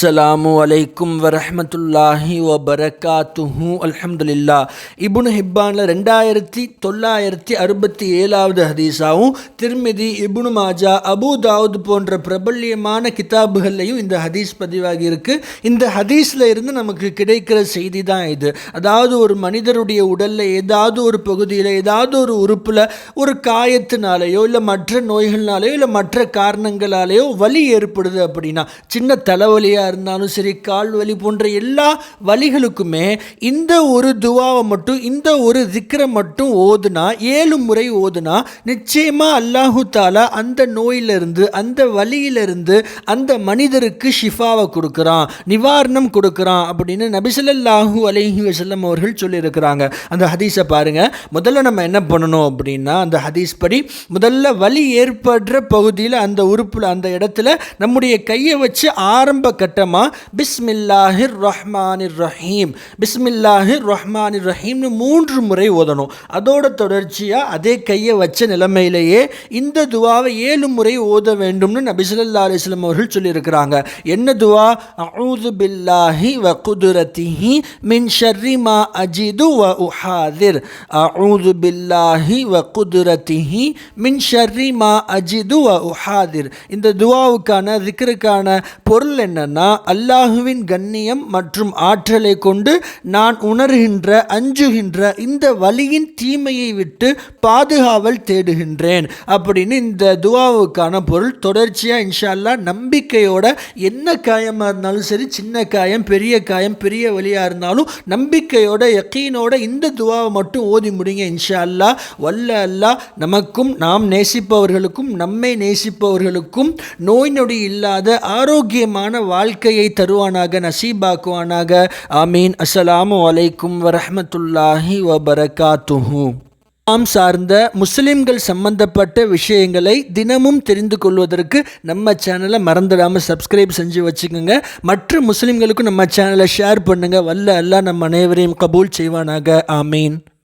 அஸ்ஸலாமு அலைக்கும் வரஹ்மத்துல்லாஹி வபரகாத்துஹு அல்ஹம்துல்லா இபுனு ஹிப்பானில் ரெண்டாயிரத்தி தொள்ளாயிரத்தி அறுபத்தி ஏழாவது ஹதீஸாவும் திருமிதி இபுனு மாஜா அபு தாவூத் போன்ற பிரபல்யமான கிதாபுகள்லையும் இந்த ஹதீஸ் பதிவாகி இருக்கு. இந்த ஹதீஸில் இருந்து நமக்கு கிடைக்கிற செய்தி தான் இது. அதாவது ஒரு மனிதருடைய உடலில் ஏதாவது ஒரு பகுதியில் ஏதாவது ஒரு உறுப்பில் ஒரு காயத்தினாலேயோ இல்லை மற்ற நோய்கள்னாலேயோ இல்லை மற்ற காரணங்களாலேயோ வலி ஏற்படுது அப்படின்னா சின்ன தலைவலியாக இருந்தாலும் சரி கால் வலி போன்ற எல்லா வலிகளுக்குமே இந்த ஒரு துவாவை மட்டும் இந்த ஒரு திக்கரை மட்டும் ஓதுனா ஏழு முறை ஓதுனா நிச்சயமாக அல்லாஹு தாலா அந்த நோயிலிருந்து அந்த வலியிலிருந்து அந்த மனிதருக்கு ஷிஃபாவை கொடுக்குறான் நிவாரணம் கொடுக்குறான் அப்படின்னு நபிசல்லாஹூ அலஹி வசல்லம் அவர்கள் சொல்லியிருக்கிறாங்க. அந்த ஹதீஸை பாருங்க. முதல்ல நம்ம என்ன பண்ணணும் அப்படின்னா அந்த ஹதீஸ் படி முதல்ல வலி ஏற்படுற பகுதியில் அந்த உறுப்பில் அந்த இடத்துல நம்முடைய கையை வச்சு ஆரம்ப கட்ட கட்டமாக பிஸ்மில்லாஹிர் ரஹ்மானிர் ரஹீம் பிஸ்மில்லாஹிர் ரஹ்மானிர் ரஹீம்னு மூன்று முறை ஓதணும். அதோட தொடர்ச்சியாக அதே கையை வச்ச நிலைமையிலேயே இந்த துவாவை ஏழு முறை ஓத வேண்டும்னு நபிசல்லா அலிஸ்லம் அவர்கள் சொல்லியிருக்கிறாங்க. என்ன துவா? அவுது பில்லாஹி வ குதுரத்திஹி மின் ஷர்ரி மா அஜிது வ உஹாதிர். அவுது பில்லாஹி வ குதுரத்திஹி மின் ஷர்ரி மா அஜிது வ உஹாதிர். இந்த துவாவுக்கான திக்ருக்கான பொருள் என்னன்னா அல்லாஹுவின் கண்ணியம் மற்றும் ஆற்றலை கொண்டு நான் உணர்கின்ற அஞ்சுகின்ற இந்த வழியின் தீமையை விட்டு பாதுகாவல் தேடுகின்றேன். அப்படின்னு இந்த துவாவுக்கான பொருள். தொடர்ச்சியாக இன்ஷா அல்லாஹ் நம்பிக்கையோட என்ன காயமாக இருந்தாலும் சரி சின்ன காயம் பெரிய காயம் பெரிய வழியாக இருந்தாலும் நம்பிக்கையோட யக்கீனோட இந்த துவாவை மட்டும் ஓதி முடிங்க இன்ஷா அல்லாஹ் வல்ல அல்லாஹ் நமக்கும் நாம் நேசிப்பவர்களுக்கும் நம்மை நேசிப்பவர்களுக்கும் நோய் நொடி இல்லாத ஆரோக்கியமான வாழ்க்கை வாழ்க்கையை தருவானாக நசீபாக்குவானாக. ஆமீன். அஸ்ஸலாமு அலைக்கும் வரஹமத்துல்லாஹி வபரகாத்துஹு. நாம் சார்ந்த முஸ்லிம்கள் சம்பந்தப்பட்ட விஷயங்களை தினமும் தெரிந்து கொள்வதற்கு நம்ம சேனலை மறந்துடாமல் சப்ஸ்கிரைப் செஞ்சு வச்சுக்கோங்க. மற்ற முஸ்லிம்களுக்கும் நம்ம சேனலை ஷேர் பண்ணுங்கள் வல்ல அல்லாஹ் நம்ம அனைவரையும் கபூல் செய்வானாக. ஆமீன்.